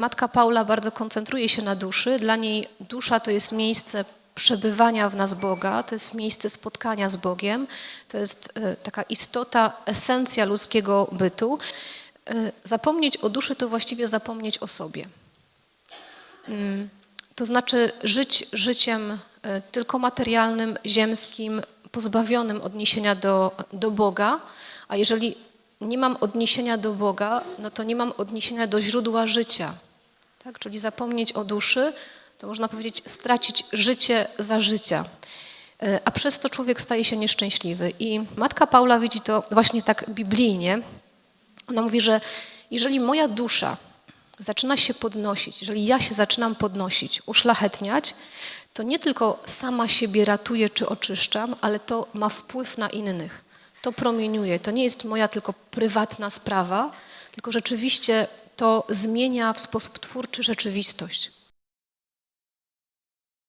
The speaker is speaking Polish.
Matka Paula bardzo koncentruje się na duszy. Dla niej dusza to jest miejsce przebywania w nas Boga, to jest miejsce spotkania z Bogiem, to jest e, taka istota, esencja ludzkiego bytu. E, Zapomnieć o duszy to właściwie zapomnieć o sobie. Mm, To znaczy żyć życiem e, tylko materialnym, ziemskim, pozbawionym odniesienia do, do Boga, a jeżeli nie mam odniesienia do Boga, no to nie mam odniesienia do źródła życia. Tak? Czyli zapomnieć o duszy, to można powiedzieć stracić życie za życia. E, A przez to człowiek staje się nieszczęśliwy. I matka Paula widzi to właśnie tak biblijnie. Ona mówi, że jeżeli moja dusza zaczyna się podnosić, jeżeli ja się zaczynam podnosić, uszlachetniać, to nie tylko sama siebie ratuję czy oczyszczam, ale to ma wpływ na innych. To promieniuje. To nie jest moja tylko prywatna sprawa, tylko rzeczywiście to zmienia w sposób twórczy rzeczywistość.